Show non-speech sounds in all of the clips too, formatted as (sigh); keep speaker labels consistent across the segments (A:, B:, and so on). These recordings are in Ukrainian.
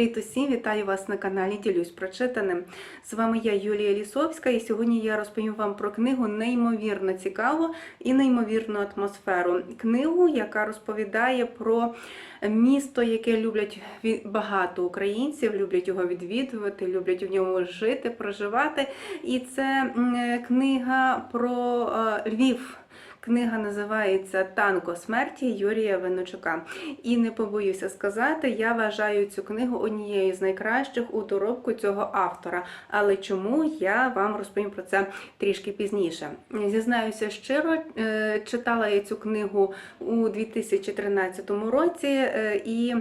A: Привіт усім! Вітаю вас на каналі Ділюсь прочитаним. З вами я Юлія Лісовська, і сьогодні я розповім вам про книгу неймовірно цікаву і неймовірну атмосферу. Книгу, яка розповідає про місто, яке люблять багато українців, люблять його відвідувати, люблять в ньому жити, проживати. І це книга про е, Львів. Книга називається Танко смерті Юрія Виночука. І не побоюся сказати, я вважаю цю книгу однією з найкращих у доробку цього автора. Але чому я вам розповім про це трішки пізніше? Зізнаюся щиро, е, читала я цю книгу у 2013 році е, і.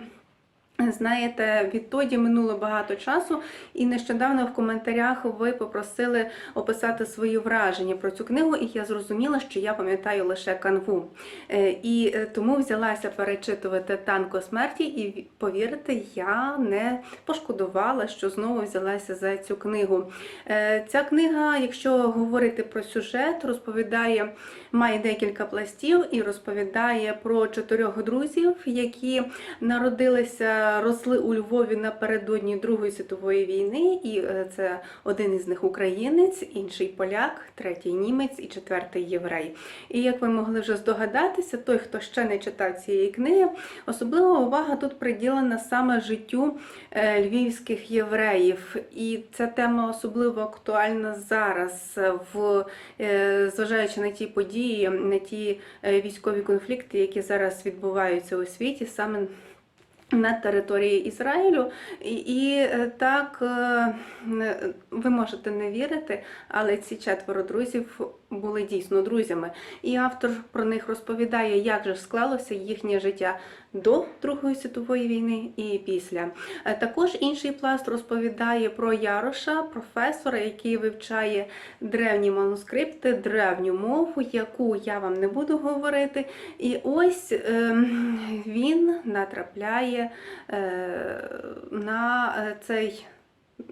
A: Знаєте, відтоді минуло багато часу, і нещодавно в коментарях ви попросили описати свої враження про цю книгу, і я зрозуміла, що я пам'ятаю лише канву. Е, І е, тому взялася перечитувати танко смерті, і повірте, я не пошкодувала, що знову взялася за цю книгу. Е, Ця книга, якщо говорити про сюжет, розповідає, має декілька пластів і розповідає про чотирьох друзів, які народилися, росли у Львові напередодні Другої світової війни, і е, це один із них українець, інший поляк, третій німець і четвертий єврей. І як ви могли вже здогадатися, той, хто ще не читав цієї книги, особлива увага тут приділена саме життю е, львівських євреїв. І ця тема особливо актуальна зараз, е, в, зважаючи на ті події, на ті військові конфлікти, які зараз відбуваються у світі, саме на території Ізраїлю, і, і е, так е, ви можете не вірити, але ці четверо друзів були дійсно друзями. І автор про них розповідає, як же склалося їхнє життя до Другої світової війни і після. Е, Також інший пласт розповідає про Яроша, професора, який вивчає древні манускрипти, древню мову, яку я вам не буду говорити. І ось ем, він натрапляє е, на е, цей.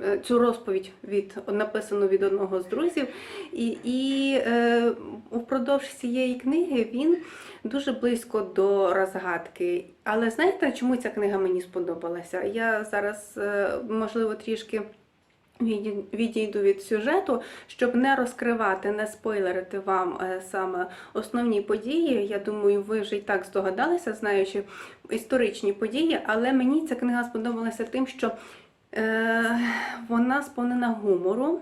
A: Е, Цю розповідь від написану від одного з друзів, і, і е, впродовж цієї книги він дуже близько до розгадки. Але знаєте, чому ця книга мені сподобалася? Я зараз, е, можливо, трішки відійду від сюжету, щоб не розкривати, не спойлерити вам е, саме основні події. Я думаю, ви вже і так здогадалися, знаючи історичні події, але мені ця книга сподобалася тим, що вона сповнена гумору.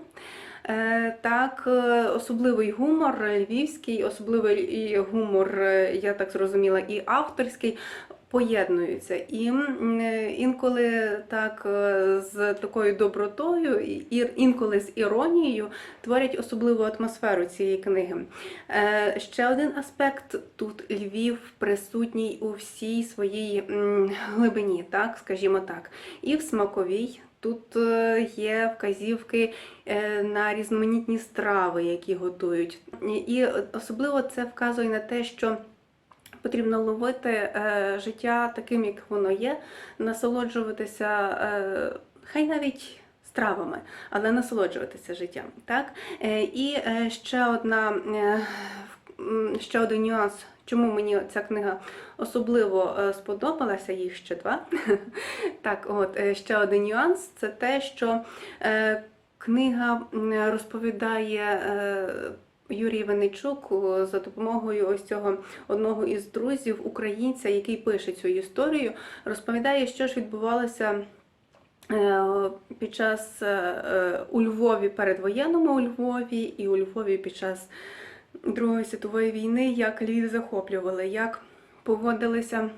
A: Е, Так, е, особливий гумор львівський, особливий гумор, е, я так зрозуміла, і авторський поєднуються. І е, інколи так е, з такою добротою, і інколи з іронією творять особливу атмосферу цієї книги. Е, Ще один аспект тут Львів присутній у всій своїй глибині, так, скажімо так, і в смаковій. Тут е, є вказівки е, на різноманітні страви, які готують. І- особливо це вказує на те, що потрібно ловити е, життя таким, як воно є, насолоджуватися, хай навіть стравами, але насолоджуватися життям. Так? І ще одна. Ще один нюанс, чому мені ця книга особливо е, сподобалася, їх ще два. (laughs) Так, от е, ще один нюанс це те, що е, книга розповідає. Юрій Венечук за допомогою ось цього одного із друзів українця, який пише цю історію, розповідає, що ж відбувалося під час у Львові передвоєнному у Львові і у Львові під час Другої світової війни, як Львів захоплювали, як поводилися.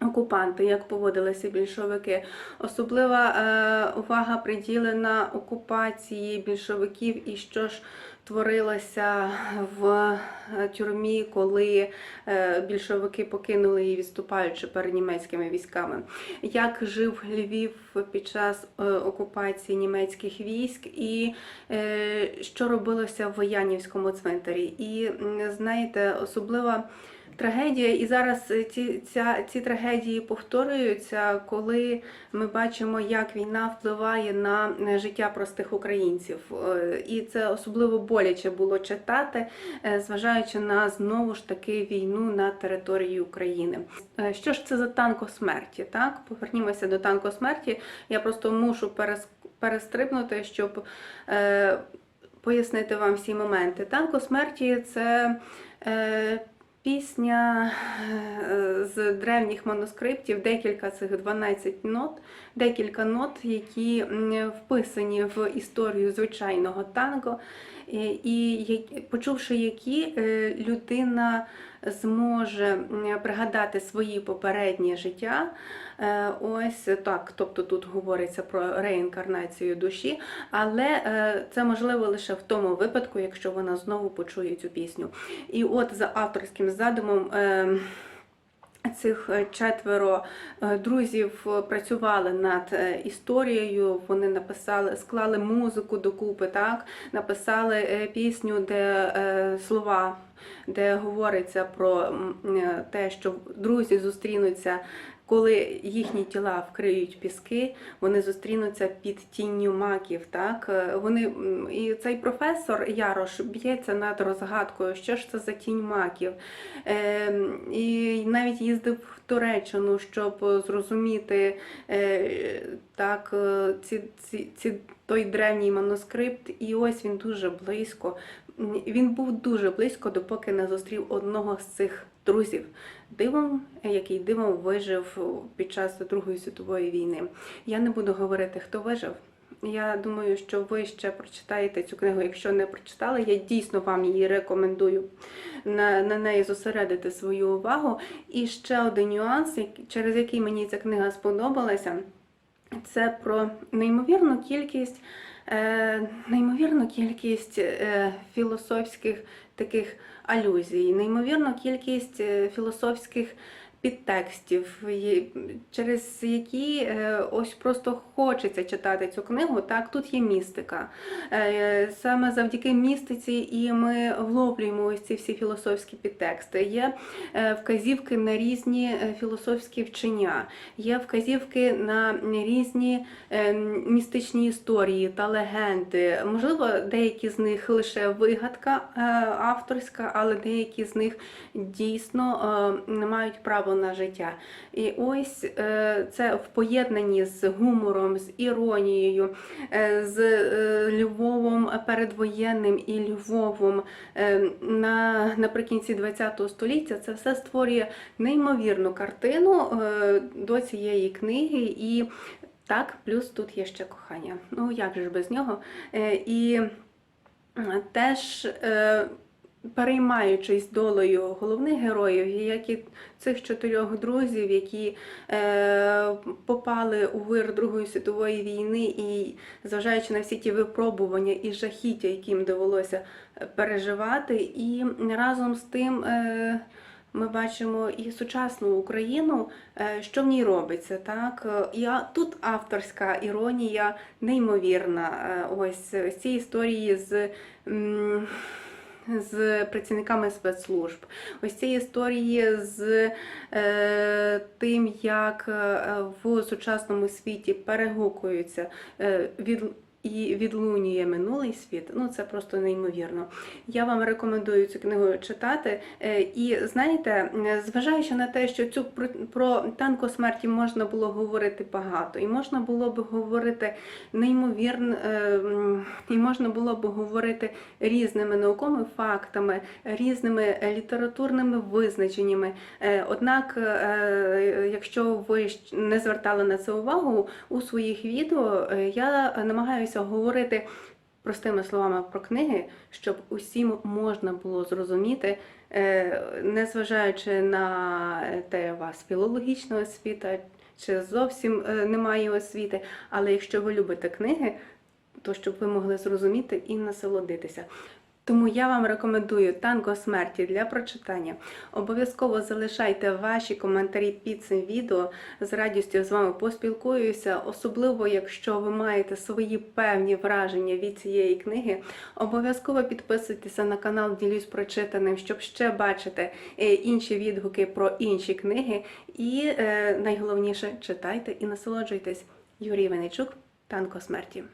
A: Окупанти, як поводилися більшовики, особлива е, увага приділена окупації більшовиків і що ж творилося в е, тюрмі, коли е, більшовики покинули її, відступаючи перед німецькими військами. Як жив Львів під час е, окупації німецьких військ, і е, що робилося в Воянівському цвинтарі. І знаєте, особлива трагедія, і зараз е, ці, ця, ці трагедії повторюються, коли ми бачимо, як війна впливає на е, життя простих українців. Е, І це особливо боляче було читати, е, зважаючи на знову ж таки війну на території України. Е, Що ж це за танко смерті? Так, повернімося до танко смерті. Я просто мушу перестрибнути, щоб е, пояснити вам всі моменти. Танко смерті це. Е, Пісня е, з древніх манускриптів, декілька цих 12 нот, декілька нот, які вписані в історію звичайного танго, і, почувши які, е, людина зможе пригадати свої попередні життя. Е, Ось так, тобто тут говориться про реінкарнацію душі, але е, це можливо лише в тому випадку, якщо вона знову почує цю пісню. І от за авторським задумом. Цих е, четверо е, друзів е, працювали над історією. Вони написали, склали музику докупи, так написали пісню, де слова, де говориться про те, що друзі зустрінуться. Коли їхні тіла вкриють піски, вони зустрінуться під тінню маків. Так Е, вони і цей професор Ярош б'ється над розгадкою, що ж це за тінь маків. Е, і навіть їздив в Туреччину, щоб зрозуміти е, так, е, ці, ці, ці, той древній манускрипт. І ось він дуже близько. Він був дуже близько, допоки не зустрів одного з цих друзів. Дивом, який дивом вижив під час Другої світової війни. Я не буду говорити, хто вижив. Я думаю, що ви ще прочитаєте цю книгу. Якщо не прочитали, я дійсно вам її рекомендую на, на неї зосередити свою увагу. І ще один нюанс, через який мені ця книга сподобалася, це про неймовірну кількість, неймовірну кількість е, філософських таких алюзій, неймовірну кількість е, філософських підтекстів, через які е, ось просто хочеться читати цю книгу. Так, тут є містика. Е, Саме завдяки містиці і ми вловлюємо ось ці всі філософські підтексти. Є е, вказівки на різні філософські вчення, є вказівки на різні містичні історії та легенди. Можливо, деякі з них лише вигадка авторська, але деякі з них дійсно е, не права на життя. І ось е, це в поєднанні з гумором, з іронією, е, з е, Львовом передвоєнним і Львовом на, наприкінці ХХ століття, це все створює неймовірну картину до цієї книги. І так, плюс тут є ще кохання. Ну як же ж без нього? І теж. Переймаючись долею головних героїв, як і цих чотирьох друзів, які е, попали у вир Другої світової війни, і зважаючи на всі ті випробування і жахіття, яким довелося е, переживати, і разом з тим. Е, ми бачимо і сучасну Україну, е, що в ній робиться. Так? Е, І тут авторська іронія неймовірна. Ось ці історії з. З працівниками спецслужб, ось ці історії з е, тим, як е, в сучасному світі перегукуються е, від і відлунює минулий світ. Ну це просто неймовірно. Я вам рекомендую цю книгу читати. Е, І знаєте, е, зважаючи на те, що цю про, про танко смерті можна було говорити багато, і можна було б говорити неймовірно, е, і можна було б говорити різними науковими фактами, різними літературними визначеннями. Однак, якщо ви не звертали на це увагу у своїх відео, я намагаюся говорити простими словами про книги, щоб усім можна було зрозуміти, е, незважаючи на те, у вас філологічна освіта чи зовсім е, немає освіти. Але якщо ви любите книги, то щоб ви могли зрозуміти і насолодитися. Тому я вам рекомендую танго смерті для прочитання. Обов'язково залишайте ваші коментарі під цим відео. З радістю з вами поспілкуюся, особливо якщо ви маєте свої певні враження від цієї книги. Обов'язково підписуйтеся на канал Ділюсь прочитаним, щоб ще бачити е, інші відгуки про інші книги. І е, найголовніше читайте і насолоджуйтесь. Юрій Венечук, Танко смерті.